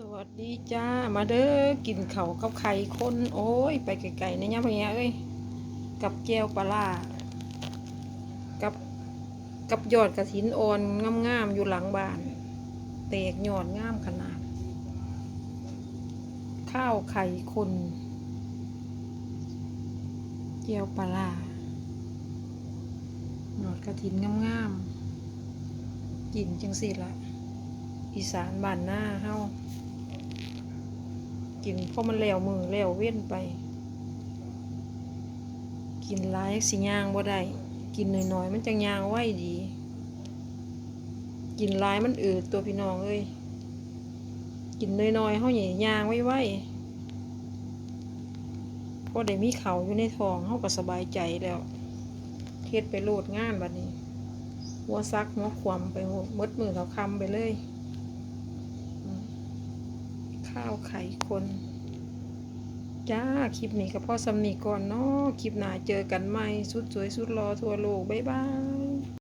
สวัสดีจ้า มาเด้อกินเขากับไข่คนโอ้ย ไปไกลๆในย่าเนี้ยเอ้ย กับแก้วปลากับกับยอดกระถินอ่อนงามๆอยู่หลังบ้านแตกยอดงามขนาด ข้าวไข่คนแก้วปลายอดกระถินงามๆกินจังสิละ อีสานบ้านหน้าเฮากินเพราะมันแล้วมือแล้วเว้นไป กินหลายสิย่างบ่ได้กินน้อยๆมันจังย่างไว้ดี กินหลายมันอืดตัวพี่น้องเอ้ยกินน้อยๆเฮาหย่ย่างไว้ไว้พอได้มีเขาอยู่ในท้องเฮาก็สบายใจแล้วเฮ็ดไปโลดงานบัดนี้หัวซักหัวขวำไปหมดมดมือเขาคำไปเลย ข้าวไข่คนจ้า คลิปนี้กับพ่อสำนีก่อนเนาะคลิปหน้าเจอกันใหม่ สุดสวยสุดรอทั่วโลก บ๊ายบาย